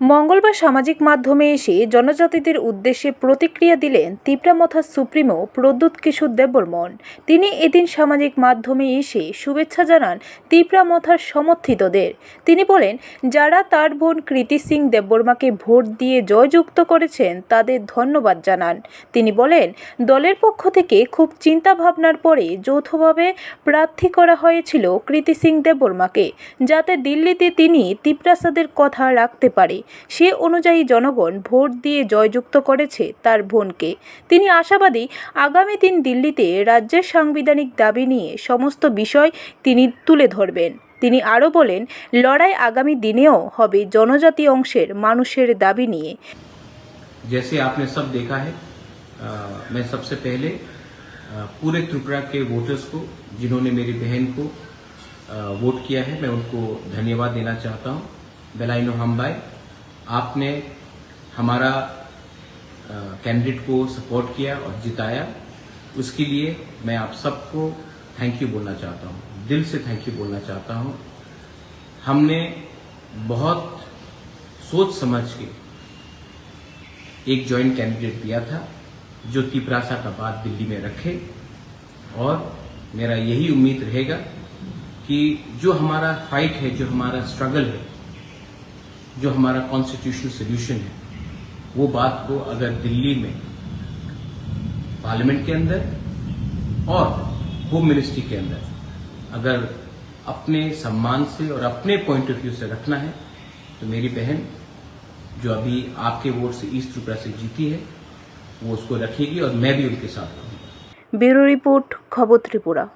মঙ্গলবার সামাজিক মাধ্যমে এসে জনজাতিদের উদ্দেশ্যে প্রতিক্রিয়া দিলেন তিপ্রামথার সুপ্রিমো প্রদ্যুৎ কিশোর দেববর্মন। তিনি এদিন সামাজিক মাধ্যমে এসে শুভেচ্ছা জানান তিপ্রামথার সমর্থিতদের। তিনি বলেন, যারা তার বোন কৃতি সিং দেববর্মাকে ভোট দিয়ে জয়যুক্ত করেছেন, তাদের ধন্যবাদ জানান। তিনি বলেন, দলের পক্ষ থেকে খুব চিন্তা ভাবনার পরে যৌথভাবে প্রার্থী করা হয়েছিল কৃতি সিং দেববর্মাকে, যাতে দিল্লিতে তিনি তিপ্রাসাদের কথা রাখতে পারে। সে অনুযায়ী জনগণ ভোট দিয়ে জয়যুক্ত করেছে তার বোনকে তিনি আশাবাদী আগামী দিন দিল্লিতে রাজ্যের সাংবিধানিক দাবি নিয়ে সমস্ত বিষয় তিনি তুলে ধরবেন তিনি আরও বলেন লড়াই আগামী দিনেও হবে জনজাতি অংশের মানুষের দাবি নিয়ে जैसे आपने सब देखा है अ, मैं सबसे पहले अ, पूरे त्रिपुरा के वोटर्स को जिन्होंने मेरी बहन को अ, वोट किया है मैं उनको धन्यवाद देना चाहता हूं बेलाइनो हमबाई आपने हमारा कैंडिडेट को सपोर्ट किया और जिताया। उसके लिए मैं आप सबको थैंक यू बोलना चाहता हूँ। दिल से थैंक यू बोलना चाहता हूँ। हमने बहुत सोच समझ के एक जॉइंट कैंडिडेट दिया था, जो तिपरासा का बात दिल्ली में रखे। और मेरा यही उम्मीद रहेगा कि जो हमारा फाइट है, जो हमारा स्ट्रगल है जो हमारा कॉन्स्टिट्यूशनल सोल्यूशन है, वो बात को अगर दिल्ली में पार्लियामेंट के अंदर और होम मिनिस्ट्री के अंदर अगर अपने सम्मान से और अपने पॉइंट ऑफ़ व्यू से रखना है तो मेरी बहन, जो अभी आपके वोट से ईस्ट त्रिपुरा से जीती है, वो उसको रखेगी और मैं भी उनके साथ रहूँगा। ब्यूरो रिपोर्ट खबर त्रिपुरा।